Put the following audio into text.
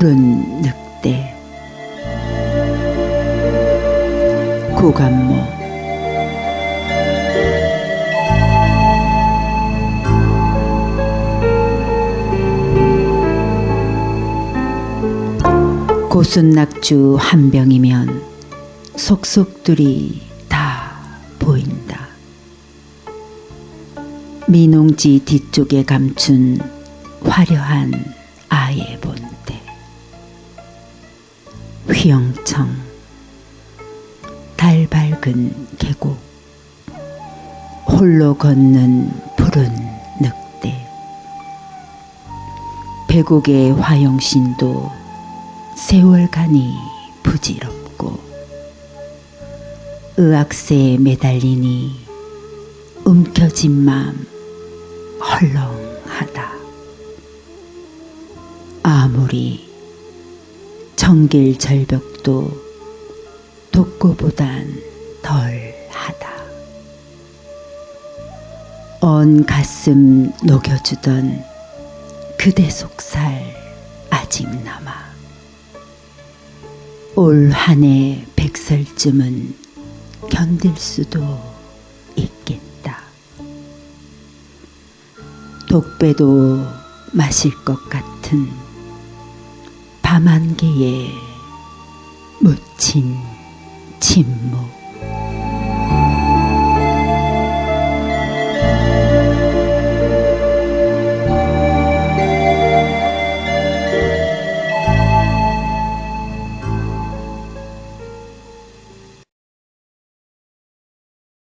푸른 늑대. 고감모. 고순 낙주 한 병이면 속속들이 다 보인다. 미농지 뒤쪽에 감춘 화려한 아예본. 휘영청 달 밝은 계곡 홀로 걷는 푸른 늑대 배곡의 화영신도 세월간이 부질없고 의학새에 매달리니 움켜진 맘 헐렁하다. 아무리 정길 절벽도 독고보단 덜하다. 언 가슴 녹여주던 그대 속살 아직 남아. 올 한 해 백설쯤은 견딜 수도 있겠다. 독배도 마실 것 같은 밤 안개에 묻힌 침묵.